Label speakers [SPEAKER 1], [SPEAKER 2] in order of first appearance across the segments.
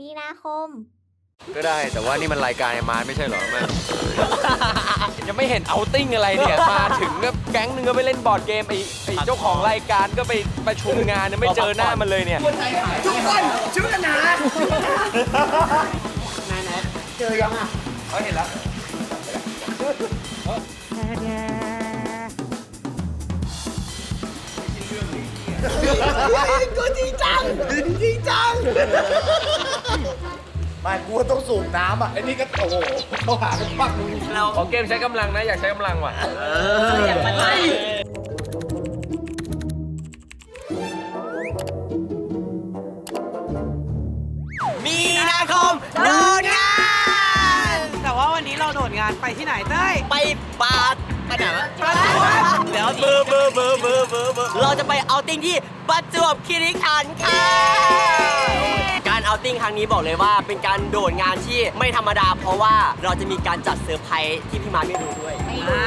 [SPEAKER 1] มีนาคม
[SPEAKER 2] ก็ได้แต่ว่านี่มันรายการไอ้มาร์ทไม่ใช่เหรอแม่ยังไม่เห็นเอาติ้งอะไรเนี่ย มาถึงก็แก๊งหนึงก็ไปเล่นบอร์ดเกมไอ้ไอ้เจ้าของรายการก็ไปประชุมงานเนี่ยไม่เจอหน้ามันเลยเนี่ย
[SPEAKER 3] ไม่กูว่าต้องสูบน้ำอะไอ้นี่ก็โอ้โหเขาหากันปักมึง
[SPEAKER 2] ของเกมใช้กำลังนะ อยากใช้กำลังว่ะ
[SPEAKER 4] มีนาคมโดนงาน
[SPEAKER 5] แต่ว่าวันนี้เราโดดงานไปที่ไหนเต้ย
[SPEAKER 4] ไปปาด ไปไหนวะเดี๋ยวเบอร์เบอร์เบอร์เบอร์เบอร์เบอร์เราจะไปเอาติ้งที่ประจวบคีรีขันธ์ค่ะ การเอาติ้งครั้งนี้บอกเลยว่าเป็นการโดดงานที่ไม่ธรรมดา เพราะว่าเราจะมีการจัดเซอร์ไพรส์ที่พี่มาร์คไม่รู้ด้วย
[SPEAKER 5] อ่า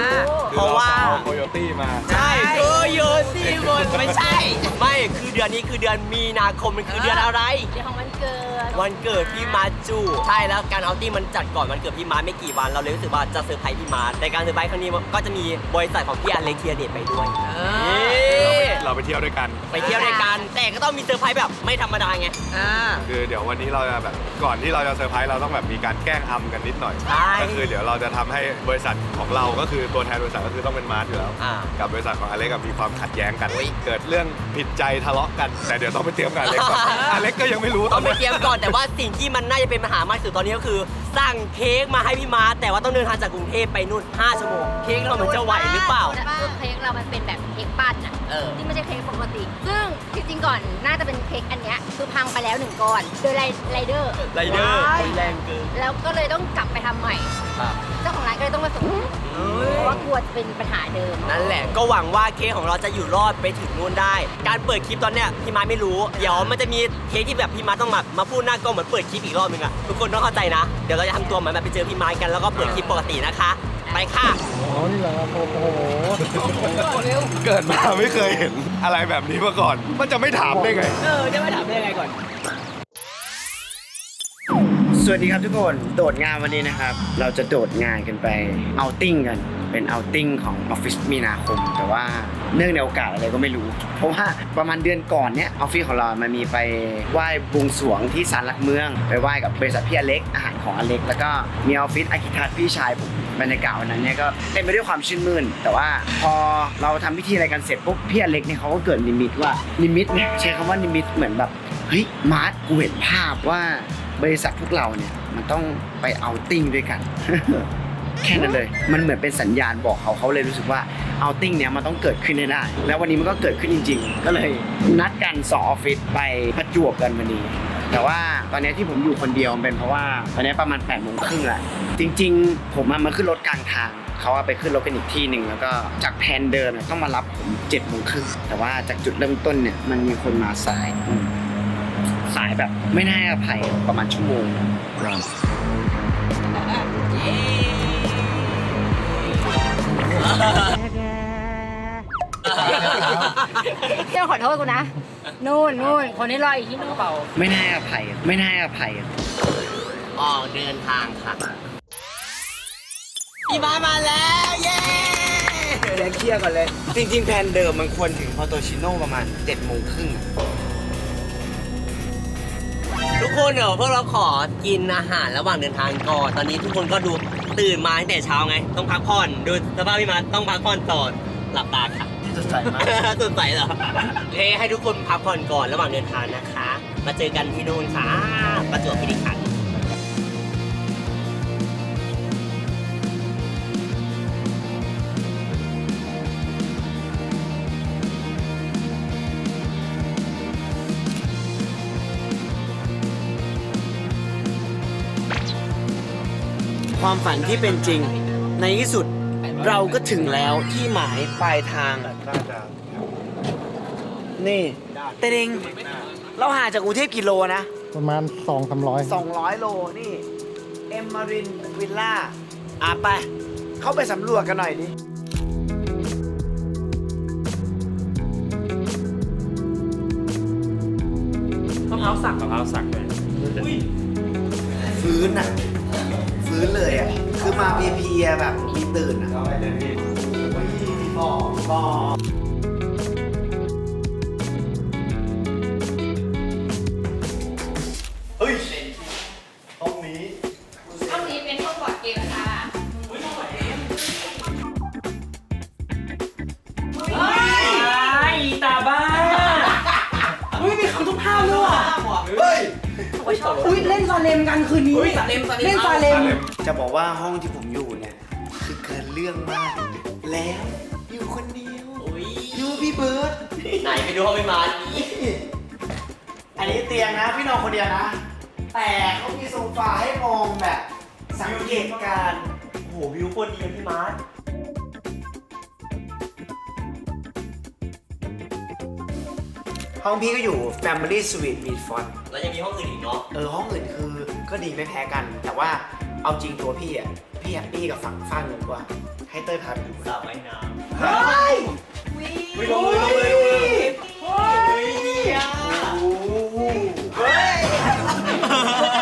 [SPEAKER 4] เพราะว่า
[SPEAKER 2] โคโยตี้มา
[SPEAKER 4] ใช่โกโย ซี่บนไม่ใช่ ไม่คือเดือนนี้คือเดือนมีนาคมมันคือเดือนอะไร
[SPEAKER 1] เดี๋ยวของวันเกิด
[SPEAKER 4] วันเกิดพี่มาจูใช่แล้วการเอาติ้งมันจัดก่อนวันเกิดพี่มาไม่กี่วันเราเลยรู้สึกว่าจะเซอร์ไพรส์พี่มาในการเซอร์ไพรส์ครั้งนี้ก็จะมีบริษัทของพี่อเล็กเทียเดตไปด้วยนี่
[SPEAKER 2] เราไปเที่ยวด้วยกัน
[SPEAKER 4] ไปเที่ยวด้วยกัน แต่ก็ต้องมีเซอร์ไพรส์แบบไม่ธรรมดาไง
[SPEAKER 5] อ่า
[SPEAKER 6] คือเดี๋ยววันนี้เราจะแบบก่อนที่เราจะเซอร์ไพรส์เราต้องแบบมีการแกล้งอำกันนิดหน่อย
[SPEAKER 4] ใช่
[SPEAKER 6] ก็คือเดี๋ยวเราจะทำให้บริษัทของเราก็คือตัวแทนบริษัทก็คือต้องเป็นมาร์ทอยู่แล้ว
[SPEAKER 4] อ่า
[SPEAKER 6] กับบริษัทของอเล็กกับมีความขัดแย้งกัน เกิดเรื่องผิดใจทะเลาะกัน แต่เดี๋ยวต้องไปเตรียมกับอเล็กก่อนอเล็กก็ยังไม่รู้ต
[SPEAKER 4] ต้
[SPEAKER 6] อ
[SPEAKER 4] อนงไป
[SPEAKER 6] นี้
[SPEAKER 4] เตรียมก่อนแต่ว่าสิ่งที่มันน่าจะเป็นปัญหามากที่สุดตอนนี้ก็คือสั่งเค้กมาให้พี่มาแต่ว่าต้องเดินทางจากกรุงเทพไปนู่น 5 ชั่วโมงเค้กเรามันจะไหวหรือเปล่า
[SPEAKER 1] คือเค้กเรามันเป็นแบบเค้กปั้นอะ
[SPEAKER 4] เออ
[SPEAKER 1] ที่ไม่ใช่เค้กปกติ ซึ่งจริงๆก่อนน่าจะเป็นเค้กอันเนี้ยคือพังไปแล้วหนึ่งก้อน โดยไรเดอร์
[SPEAKER 4] ไรเดอร์คุยแรงเกิน
[SPEAKER 1] แล้วก็เลยต้องกลับไปทำใหม่เจ้าของร้านก็เลยต้องมาส่งเพราะว่ากลัวจะเป็นปัญหาเดิม
[SPEAKER 4] นั่นแหละก็หวังว่าเค้กของเราจะอยู่รอดไปถึงนู่นได้ การเปิดคลิปตอนเนี้ยพี่มาร์คไม่รู้ เดี๋ยวมันจะมีเค้กที่แบบพี่มาร์คต้องมามาพูดหน้ากล้องเหมือนเปิดคลิปอีกรอบนึงอะทุกคนต้องเข้าใจนะ เดี๋ยวเราจะทำตัวเหมือนแบบไปเจอพี่มาร์คกันแล้วก็เปิดคลิปปกตินะคะ ไปค่ะ
[SPEAKER 6] เกิดมาไม่เคยเห็นอะไรแบบนี้มาก่อน มันจะไม่ถามได้ไง
[SPEAKER 4] เออ จะไม่ถามได้ยังไงก่อน
[SPEAKER 3] สวัสดีครับทุกคนโดดงานวันนี้นะครับ เราจะโดดงานกันไปเอาติ้งกัน เป็นเอาติ้งของออฟฟิศมีนาคม แต่ว่าเนื่องในโอกาสอะไรก็ไม่รู้ เพราะว่าประมาณเดือนก่อนเนี้ยออฟฟิศของเรา มันมีไปไหว้บวงสรวงที่ศาลหลักเมือง ไปไหว้กับบริษัทพี่อเล็กอาหารของอเล็ก แล้วก็มีออฟฟิศอากิทัศพี่ชายผมบรรยากาศวันนั้นเนี่ยก็เต็มไปด้วยความชื่นมื่น แต่ว่าพอเราทำพิธีอะไรกันเสร็จปุ๊บพี่อเล็กเนี่ยเขาก็เกิดนิมิตว่านิมิตเนี่ยใช้คำว่านิมิตเหมือนแบบเฮ้ยมาร์ทกูเห็นภาพว่า บริษัทพวกเราเนี่ยมันต้องไปเอาติ้งด้วยกัน แค่นั้นเลย มันเหมือนเป็นสัญญาณบอกเขาเขาเลยรู้สึกว่าเอาติ้งเนี่ยมันต้องเกิดขึ้นได้ แล้ววันนี้มันก็เกิดขึ้นจริง ๆ ก็เลยนัดกันสองออฟฟิศไปประจวบกันวันนี้ แต่ว่าตอนนี้ที่ผมอยู่คนเดียวเป็นเพราะว่าตอนนี้ประมาณ8ปดโมงครึ่งแหละจริง ๆ ผมมาขึ้นรถกลางทางเขาอาไปขึ้นรถกันอีกที่หนึ่งแล้วก็จากแผนเดิมต้องมารับผม7จ็ดโมงครึ่งแต่ว่าจากจุดเริ่มต้นเนี่ยมันมีคนมาสายอ สายแบบไม่น่าให้อภัยประมาณชั่วโมง
[SPEAKER 1] เจ้าขอโทษกูนะ นู่นนู่นคนที่รออีกที่นู่น
[SPEAKER 3] ไม่น่าให้อภัยไม่น่าให้อภัย
[SPEAKER 4] ออกเดินทางค่ะพี่มามาแล้ว เย้
[SPEAKER 3] เดี๋ยวเคลียร์ก่อนเลย จริง ๆ แผนเดิมมันควรถึงพอโตชิโน่ประมาณ7จ็ดโมงครึ่ง
[SPEAKER 4] ทุก คนเดี๋ยวพวกเราขอกินอาหารระหว่างเดินทางก่อนตอนนี้ทุกคนก็ดูตื่นมาตั้งแต่เช้าไง ต้องพักผ่อนดูสภาพพี่มาต้องพักผ่อนต่อหลับตาค่ะ
[SPEAKER 3] ที่สดใสมาก
[SPEAKER 4] สดใสเหรอโอเคให้ทุกคนพักผ่อนก่อนระหว่างเดินทางนะคะ มาเจอกันที่นู่นค่ะประจวบคีรีขันธ์
[SPEAKER 3] ความฝันที่เป็นจริง ในที่สุดเราก็ถึงแล้วที่หมายปลายทาง นี่เตดิง เราห่างจากกรุงเทพกี่โลนะ
[SPEAKER 7] ประมาณสองสามร้อย
[SPEAKER 3] 200 โล นี่ เอมมารินวิลล่า อะไป เข้าไปสำรวจกันหน่อยดิ
[SPEAKER 2] มะพร้าวสักมะพร้าวสักเลย
[SPEAKER 3] ฟื้นอะฟื้ นเลยอะ คือมาเพลียๆแบบมีตื่นอะบอกบอก
[SPEAKER 1] ห้
[SPEAKER 3] จะบอกว่าห้องที่ผมอยู่เนี่ยคือเกินเรื่องมาก แล้วอยู่คนเดียว
[SPEAKER 4] อุ้ย
[SPEAKER 3] อยู่พี่เบิร์ด
[SPEAKER 4] ไหนไปดูห้องพี่มาร์ทดิ
[SPEAKER 3] อันนี้เตียงนะพี่นอนคนเดียวนะ แต่เขามีโซฟาให้มองแบบ สังเกตการณ์
[SPEAKER 4] โอ้โหวิวโคตรดีอะพี่มาร์ท
[SPEAKER 3] ห้องพี่ก็อยู่ Family Suite m e d f o r d
[SPEAKER 4] แล้วยังมีห้องอื่นอีกเนาะ
[SPEAKER 3] เออห้องอื่นคือก็ดีไม่แพ้กัน แต่ว่า เอาจริงตัวพี่อะ พี่แฮปปี้กับฝั่งฟ้านนู้นกว่า ให้เต้ยพาไปดู
[SPEAKER 4] สระว่ายน้ำ
[SPEAKER 5] เฮ้ย
[SPEAKER 4] อุ้ยลงเลยลงเลยลงเลยเฮ้ยดีอะเฮ้ย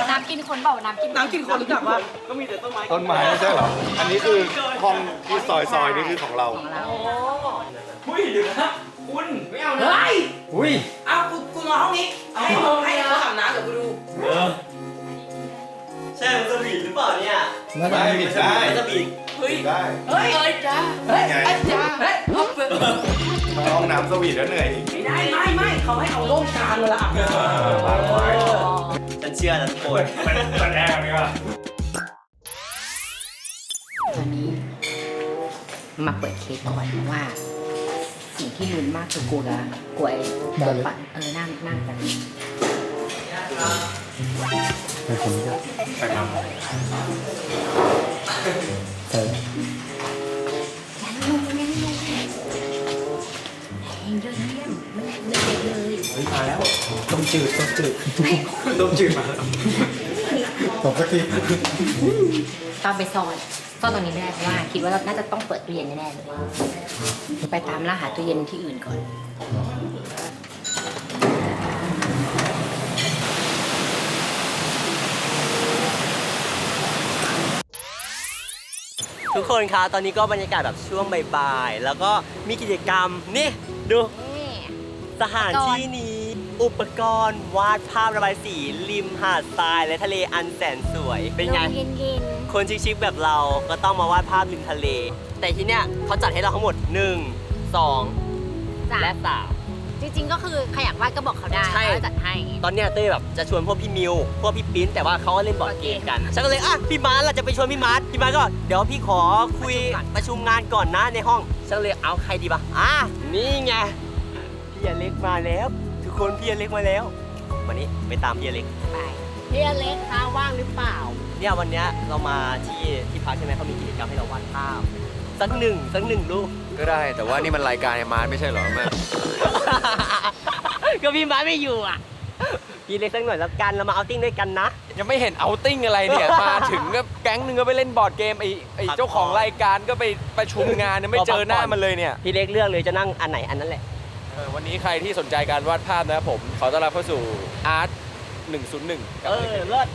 [SPEAKER 1] น้ำกินคนเปล่าน้ำกิน
[SPEAKER 5] น้ำกินคนรู้จักว่า
[SPEAKER 4] ก็มีแต่ต้นไม้
[SPEAKER 6] ต้นไม้ไม่ใช่เหรอ อันนี้คือห้องที่ซอยซอยๆนี่คือของเรา
[SPEAKER 4] อุ้ยเดี๋ยวนะคุณไม่เอานะ
[SPEAKER 5] เฮ้ย
[SPEAKER 2] อุ้ย
[SPEAKER 5] เอากูกูนอนห้องนี้ให้มึงให้เขาอาบน้ำเดี๋ยวกูดู
[SPEAKER 4] เออ ใช่มันสวีทหรือเปล่าเนี่ย
[SPEAKER 6] ไม่ผิดได้
[SPEAKER 4] มันสวีท
[SPEAKER 6] ได้
[SPEAKER 5] เฮ้ยเฮ้ยจ้าเฮ้ยเฮ้ยจ้าเฮ้ยเอาไป
[SPEAKER 6] ห้องน้ำสวีทแล้วเหนื่อยอีก
[SPEAKER 5] ไม่ได้ไม่ไม่เขาให้เอาร่มกลางเวลาอาบน้ำ
[SPEAKER 6] วางไว้
[SPEAKER 4] ฉันเชื่อนะทุกคน
[SPEAKER 6] มันแอร์นี่ว่ะ
[SPEAKER 1] วันนี้มาเปิดเค้กก่อนเพราะว่า สิ่งที่ลุ้นมากคือกลัวกลัวไอ้ตัวปั่นเออนั่งนั่งกัน
[SPEAKER 6] ใช่ครับ
[SPEAKER 1] เองเดินเยี่ยมไม่ไม่เด็กเลย
[SPEAKER 3] ต้มจืดต้มจืด
[SPEAKER 6] ต้มจืดมาผมสักที
[SPEAKER 1] ตอนไปซ่อนซ่อนตรงนี้ไม่ได้เพราะว่า คิดว่าน่าจะต้องเปิดตู้เย็นแน่ๆเลยไปตามล่าหาตู้เย็นที่อื่นก่อน
[SPEAKER 4] ทุกคนคะตอนนี้ก็บรรยากาศแบบช่วงบ่ายๆแล้วก็มีกิจกรรมนี่ดู
[SPEAKER 1] นี่
[SPEAKER 4] สถานที่นี้อุปกรณ์วาดภาพระบายสีริมหาดทรายและทะเลอันแสนสวย เป็นไง
[SPEAKER 1] ลมเย็น
[SPEAKER 4] คนชิคๆแบบเราก็ต้องมาวาดภาพริมทะเล แต่ที่เนี้ยเขาจัดให้เราทั้งหมด 1 2
[SPEAKER 1] ๆจ้ะ
[SPEAKER 4] และ
[SPEAKER 1] จริงๆก็คือใครอยากวาดก็บอกเขาได้
[SPEAKER 4] ใช่
[SPEAKER 1] เขาจะจัดให้
[SPEAKER 4] 3ตอนเนี้ยเต้ยแบบจะชวนพวกพี่มิว พวกพี่ปิ้นแต่ว่าเขาก็เล่นบอร์ดเกมกัน ฉันก็เลยอะพี่มาร์ทเราจะไปชวนพี่มาร์ทพี่มาร์ทก็เดี๋ยวพี่ขอคุยประชุมงานก่อนนะในห้อง ฉันก็เลยเอาใครดีปะอะนี่ไงพี่อเล็กมาแล้ว ทุกคนพี่อเล็กมาแล้ว วันนี้ไปตามพี่อเล็ก
[SPEAKER 1] ไปพี่อเล็กคะว่างหรือเปล่า
[SPEAKER 4] เนี่ยวันเนี้ยเรามาที่ที่พักใช่ไหมเขามีกิจกรรมให้เราวาดภาพสักหนึ่งสักหนึ่งรูป
[SPEAKER 2] ก็ได้แต่ว่านี่มันรายการไอ้มาร์ทไม่ใช่เหรอแม่
[SPEAKER 4] ก็พี่ม้าไม่อยู่อะพี่เล็กสักหน่อยแล้วกันเรามาเอาติ้งด้วยกันนะ
[SPEAKER 2] ยังไม่เห็นเอาติ้งอะไรเนี่ย มาถึงก็แก๊งหนึงก็ไปเล่นบอร์ดเกมไอ้ไอ้เจ้าของรายการก็ไปประชุมงานเนี่ยไม่เจอหน้ามันเลยเนี่ย
[SPEAKER 4] พี่เล็กเลือกเลยจะนั่งอันไหนอันนั้นแหละ
[SPEAKER 2] เออวันนี้ใครที่สนใจการวาดภาพนะครับผม ขอต้อนรับเข้าสู่อาร์ต101
[SPEAKER 4] เออเลิศ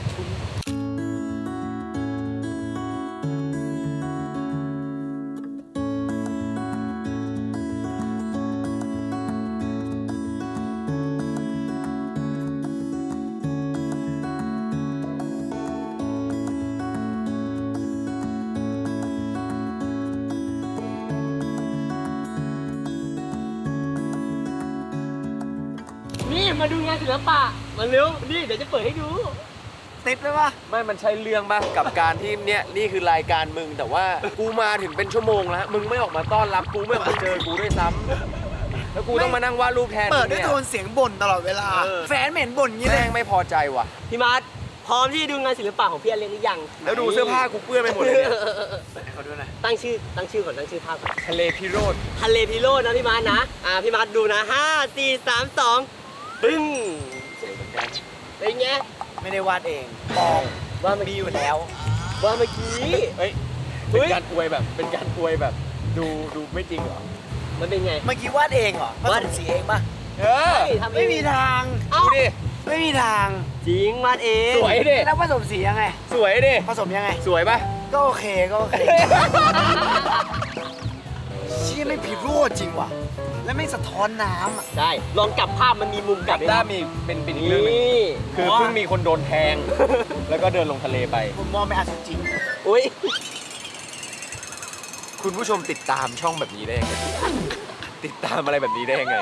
[SPEAKER 4] ศิลปะมาเร็วนี่เดี๋ยวจะเปิดให้ดู
[SPEAKER 3] ติดเลยปะ
[SPEAKER 2] ไม่มันใช่เรื่องปะกับการที่เนี่ยนี่คือรายการมึงแต่ว่ากูมาถึงเป็นชั่วโมงแล้ว มึงไม่ออกมาต้อนรับกูไม่ออกมาเจอกูด้วยซ้ำแล้วกูต้องมานั่งวาดรูปแทน
[SPEAKER 3] เปิดด้วย
[SPEAKER 2] มึง
[SPEAKER 3] โทนเสียงบ่นตลอดเวลา
[SPEAKER 2] เออ
[SPEAKER 3] แฟนเหม็นบ่นอย่างนี้เล
[SPEAKER 2] แม่
[SPEAKER 3] ย
[SPEAKER 2] งไม่พอใจว่ะ
[SPEAKER 4] พี่มาร์ทพร้อมที่จะดูงานศิลปะของพี่อเล็กหรือยัง
[SPEAKER 2] แล้วดูเสื้อผ้ากูเปื้อนไปหมดเลยเนี่ย
[SPEAKER 3] เขาดูหน่อย
[SPEAKER 4] ตั้งชื่อตั้งชื่อก่อนตั้งชื่อภาพก่อน
[SPEAKER 2] ทะเลพิโรธ
[SPEAKER 4] ทะเลพิโรจน์นะพี่มาร์ทนะอ่าพี่มาร์ทดูนะห้าสี่สามสอง ปึ้งสวยเหมือนกันเป็นไง
[SPEAKER 3] ไม่ได้วาดเองมอง
[SPEAKER 4] ว่าเมื่อ
[SPEAKER 3] มี
[SPEAKER 4] กี้
[SPEAKER 3] อยู่แล้ว
[SPEAKER 4] ว่าเมื่อกี้
[SPEAKER 2] เฮ้ยเป็นการอวยแบบ เป็นการอวยแบบ ดูดูไม่จริงเหรอ
[SPEAKER 4] มันเป็นไง
[SPEAKER 3] เมื่อกี้วาดเองเหรอผ
[SPEAKER 4] วา
[SPEAKER 3] ส
[SPEAKER 4] ด
[SPEAKER 3] มสีเองปะ
[SPEAKER 2] เออ
[SPEAKER 4] เฮ้ยทำเอง
[SPEAKER 3] ไม่มีทาง
[SPEAKER 4] เอ้า
[SPEAKER 2] ดูดิ
[SPEAKER 3] ไม่มีทาง
[SPEAKER 4] จริงวาดเอง
[SPEAKER 2] สวยดิ
[SPEAKER 3] แล้วผสมสียังไง
[SPEAKER 2] สวยดิ
[SPEAKER 3] ผสมยังไง
[SPEAKER 2] สวยปะ
[SPEAKER 3] ก็โอเคก็โอเคเชี่ยไม่ผิดรูปจริงว่ะ แล้วไม่สะท้อนน้ำอะ
[SPEAKER 4] ได้ ลองกลับภาพมันมีมุมกลับด้วย
[SPEAKER 2] ด้า
[SPEAKER 4] นะ
[SPEAKER 2] มีเป็นเป็นอีกเรื่องหนึง
[SPEAKER 4] นี่
[SPEAKER 2] คือเพิ่งมีคนโดนแทง แล้วก็เดินลงทะเลไป
[SPEAKER 3] ผมมองไม่อาจจะจริง
[SPEAKER 4] อุ้ย
[SPEAKER 2] คุณผู้ชมติดตามช่องแบบนี้ได้ยังไง ติดตามอะไรแบบนี้ได้ยังไง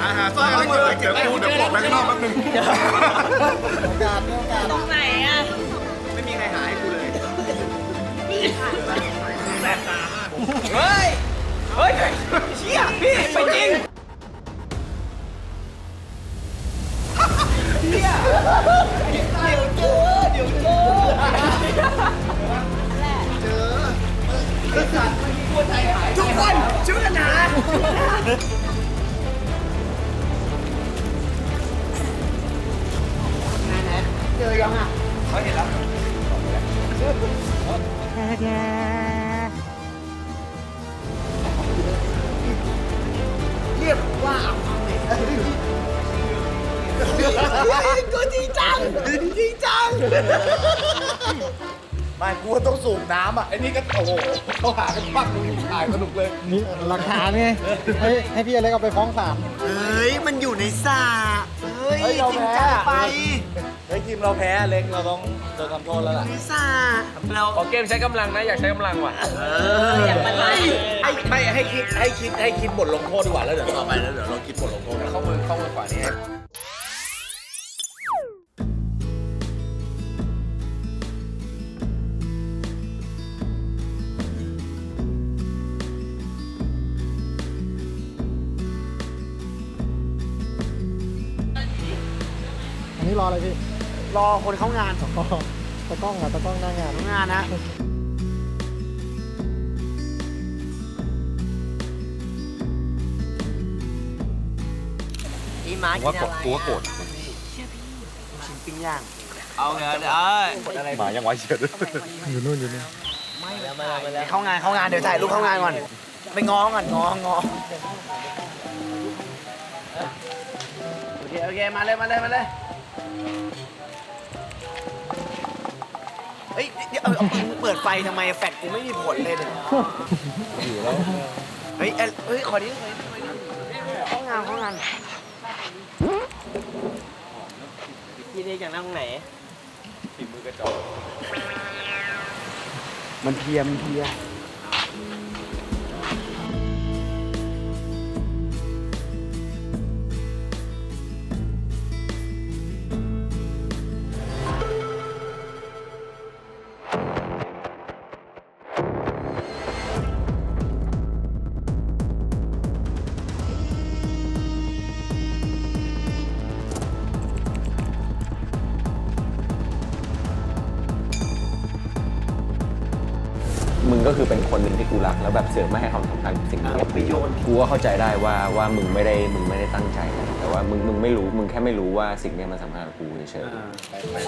[SPEAKER 6] อาหาสร้อยอะไรเกิดเดี๋ยวกูเดี๋ยวบอกไปข้างนอกแป๊บนึง
[SPEAKER 5] ตรงไหนอะ
[SPEAKER 3] ไม่มีใครหายกูเลย
[SPEAKER 2] เฮ้ย เฮ้ยเชี่ยพี่ไปจริง
[SPEAKER 3] ทุก เจอยังอะเขาเห็นแล้วเรียกว่าเอาความเด็กกูจริงจังจริงจัง ไม่กูว่าต้องสูบน้ำอะ
[SPEAKER 6] ไอ้นี่ก็โอ้โหเขาหากันปักมึงถ่ายสนุกเลย
[SPEAKER 7] นี่หลักฐานไงให้ให้พี่อเล็กเอาไปฟ้องศาล
[SPEAKER 3] เฮ้ย มันอยู่ในสระเฮ้ย
[SPEAKER 6] เฮ้ยเรา
[SPEAKER 3] จริง
[SPEAKER 6] แพ้
[SPEAKER 3] จังไป
[SPEAKER 6] เฮ้ยทีมเราแพ้เล็กเราต้องโดนทำโทษแล้วล่ะ
[SPEAKER 3] ในสระเรา
[SPEAKER 2] ขอเกมใช้กำลังนะ อยากใช้กำลังว่ะ
[SPEAKER 3] อย่างมันไร
[SPEAKER 6] ไอ้ไม่ให้คิดให้คิดให้คิดบทลงโทษดีกว่าแล้วเดี๋ยวต่อไปแล้วเดี๋ยวเราคิดบทลงโทษกัน
[SPEAKER 2] เข้ามือเข้ามือขวานี่
[SPEAKER 7] นนี้รออะไรพี่
[SPEAKER 3] รอคนเข้างาน
[SPEAKER 7] อ๋อตะกล้องอะตะกล้องหน้างาน
[SPEAKER 3] เข้างานนะ
[SPEAKER 4] พี่มาร์ค
[SPEAKER 6] ว่า
[SPEAKER 4] กิน
[SPEAKER 6] ก
[SPEAKER 4] อะ
[SPEAKER 6] ด
[SPEAKER 4] ไร
[SPEAKER 6] กูว่าโกรธ
[SPEAKER 3] ชิ้นปิ้งย่าง
[SPEAKER 4] เอาเงินเอ้ย
[SPEAKER 6] หมายังไว้เฉียด
[SPEAKER 7] อยู่นู่นอยู่นี่
[SPEAKER 4] มาแล้วมาแล้ว
[SPEAKER 3] เข้างานเข้างานเดี๋ยวถ่ายรูปเข้างานก่อน ไปง้อก่อนง้อง้อโอเคโอเคมาเลยมาเลยมาเลย เฮ้ยเดี๋ยวเอาเอามึงเปิดไฟทำไมแฟลชกูไม่มีผลเลยเนี่ยเฮ้ยเอ้ยเฮ้ยขอนี้ขอนี้ขอนี้เข้างานเข้างาน
[SPEAKER 4] พี่เล็กอยากนั่งตรงไหน
[SPEAKER 2] ฝีมือกระจอก
[SPEAKER 3] มันเพลียมันเพลีย
[SPEAKER 2] คือเป็นคนหนึ่งที่กูรัก แล้วแบบเสือกไม่ให้ความสำคัญกับสิ่งนี้ไปโยนกูก็เข้าใจได้ว่าว่ามึงไม่ได้มึงไม่ได้ตั้งใจนะแต่ว่ามึงมึงไม่รู้มึงแค่ไม่รู้ว่าสิ่งเนี้ยมันสำคัญกับกูเฉยๆ
[SPEAKER 6] ไม่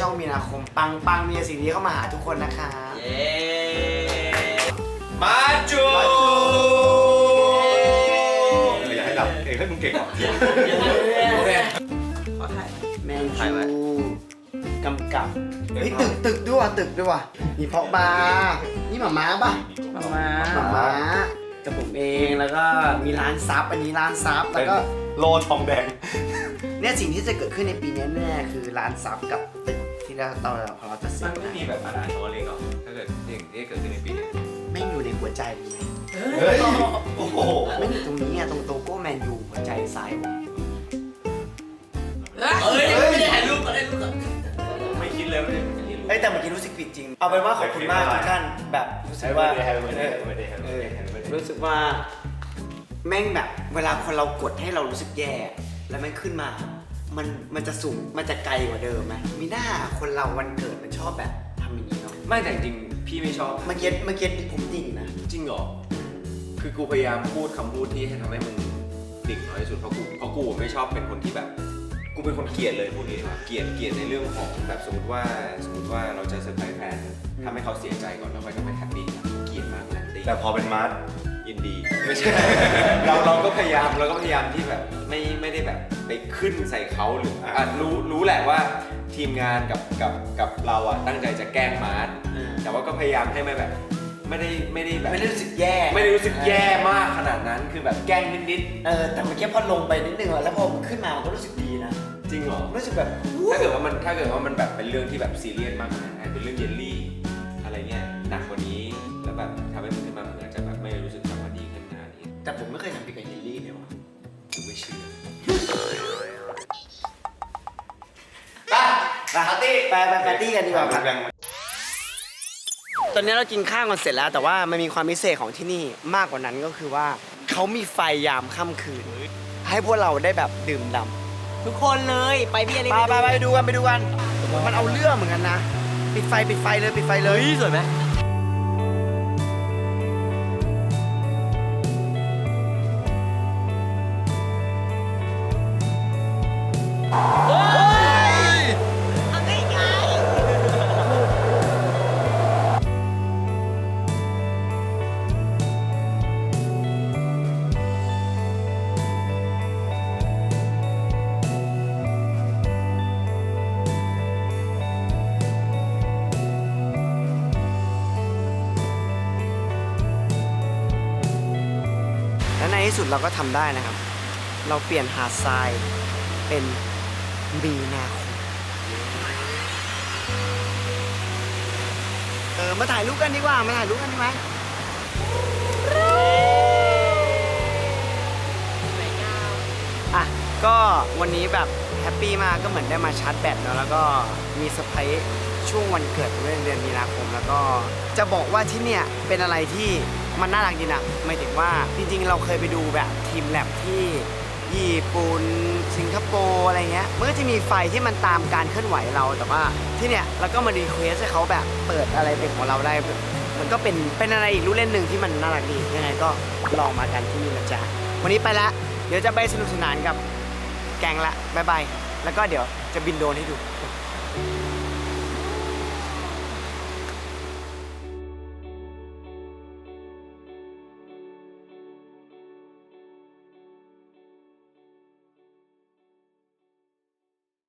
[SPEAKER 3] ช่องมีนาคม ปังปังมีสิ่งดีเข้ามาหาทุกคนนะคะ
[SPEAKER 4] เย้
[SPEAKER 2] มาจู
[SPEAKER 6] อย่าให้ดับเองให้มึงเก่งกว่า
[SPEAKER 3] แมนจูกำกับเฮ้ยตึกตึกด้วยว่ะตึกด้วยว่ะมีเพาะบาร์นี่หมาม้าป่ะ
[SPEAKER 5] มามา
[SPEAKER 3] หมาม้ากับผมเองแล้วก็มีร้านซับอันนี้ร้านซับแล้วก็
[SPEAKER 6] โลทองแดง
[SPEAKER 3] เนี่ยสิ่งที่จะเกิดขึ้นในปีนี้แน่ๆคือร้านซับกับตึก ที่เราเราเราจะเสร็
[SPEAKER 2] มั
[SPEAKER 3] จ
[SPEAKER 2] นไม่มีแบบอาหารของเล็กหรอถ้าเกิดสิ่งที่เกิดขึ้นในปีนี้
[SPEAKER 3] ไม่อยู่ในหัวใจเลยไหม
[SPEAKER 6] เฮ้ยโอ้โห
[SPEAKER 3] ไม่อยู่ตรงนี้อะตรงโตโก้แมนยูหัวใจซ้ายผม
[SPEAKER 4] เฮ้ยไม่ได้ถ่ายรูปก็ได้รูปก่อน
[SPEAKER 2] ไม่คิดเลยว่าจะเป็น
[SPEAKER 3] เอ้ยแต่เมื่อกี้รู้สึกผิดจริง เอาเป็นว่าขอบคุณมากทุกท่านแบบรู้สึกว่าเออรู้สึกว่า แม่งแบบ เวลาคนเรากดให้เรารู้สึกแย่ แล้วแม่งขึ้นมา มันมันจะสูงมันจะไกลกว่าเดิมไหมมีหน้าคนเราวันเกิดมันชอบแบบทำอย่างนี้เนาะ
[SPEAKER 2] ไม่แต่จริงพี่ไม่ชอบ
[SPEAKER 3] เมื่อกี้เมื่อกี้ผมดิ่งนะ
[SPEAKER 2] จริงเหรอ คือกูพยายามพูดคำพูดที่ให้ทำให้มึงดิ่งน้อยที่สุดเพราะกูเพราะกูไม่ชอบเป็นคนที่แบบ กูเป็นคนเกลียดเลยพูดงี้ดีกว่าเกลียดเกลียดในเรื่องของแบบสมมติว่าสมมติว่าเราจะเซอร์ไพรส์แฟนทำให้เขาเสียใจก่อนแล้วค่อยทำให้แฮปปี้เกลียดมากเลย
[SPEAKER 6] แต่พอเป็นมาร์ท
[SPEAKER 2] ยินดีไม่ใช่ เราเราก็พยายามเราก็พยายามที่แบบไม่ไม่ได้แบบ ไปขึ้นใส่เขาหรืออะรู้รู้แหละว่าทีมงานกับกับกับเราอะตั้งใจจะแกล้งมาร์ท
[SPEAKER 3] เออ
[SPEAKER 2] แต่ว่าก็พยายามให้ไม่แบบ ไม่ได้ไม่ได้แบบ
[SPEAKER 3] ไม่ได้รู้สึกแย่
[SPEAKER 2] ไม่ได้รู้สึกแย่มากขนาดนั้นคือแบบแกล้งนิด
[SPEAKER 3] เออแต่เมื่อกี้พอลงไปนิดนึงอะแล้วพอมันขึ้นมามันก็รู้สึกดีนะ
[SPEAKER 2] ๆจริงเหรอ
[SPEAKER 3] รู้สึกแบบ
[SPEAKER 2] ถ้าเกิดว่ามันถ้าเกิดว่ามันแบบเป็นเรื่องที่แบบซีเรียสมากกว่านั้นอาจเป็นเรื่องเยลลี่อะไรเงี้ยหนักกว่านี้แล้วแบบทำให้มันขึ้นมามันอาจจะแบบไม่รู้สึกแบบว่าดีขึ้นขนาดนี้
[SPEAKER 3] แต่ผมไม่เคยทำ ปปาร์ตี้ ไปไปปาร์ตี้กันดีกว่าครับ
[SPEAKER 6] แบ่ง
[SPEAKER 3] ตอนนี้เรากินข้าวกันเสร็จแล้ว แต่ว่ามันมีความพิเศษของที่นี่มากกว่านั้นก็คือว่าเขามีไฟยามค่ำคืน ให้พวกเราได้แบบดื่มด่ำ
[SPEAKER 4] ทุกคนเลยไปพี่อเล็ก
[SPEAKER 3] ไปไปไปดูกันไปดูกันมันเอาเรื่องเหมือนกันนะ ปิดไฟปิดไฟเลยปิดไฟเลย
[SPEAKER 4] สวยไหม
[SPEAKER 3] ที่สุดเราก็ทำได้นะครับ เราเปลี่ยนหาดทรายเป็นมีนาคมเออ มาถ่ายรูปกันดีกว่า มาถ่ายรูปกันดีไหมอะ ก็วันนี้แบบแฮปปี้มากก็เหมือนได้มาชาร์จแบตเนอะแล้วก็มีเซอร์ไพรส์ช่วงวันเกิดด้วยเดือนมีนาคม แล้วก็จะบอกว่าที่เนี่ยเป็นอะไรที่ มันน่ารักดีนะหมายถึงว่าจริงๆ เราเคยไปดูแบบทีมแลบที่ญี่ปุ่นสิงคโปร์อะไรเงี้ยมันก็จะมีไฟที่มันตามการเคลื่อนไหวเราแต่ว่าที่เนี่ยเราก็มารีเควสให้เขาแบบเปิดอะไรเป็นของเราได้ มันก็เป็นเป็นอะไรอีกรู้เล่นหนึ่งที่มันน่ารักดียังไงก็ลองมากันที่นี่นะจ๊ะวันนี้ไปละเดี๋ยวจะไปสนุกสนานกับแกงละบายบายแล้วก็เดี๋ยวจะบินโดรนให้ดู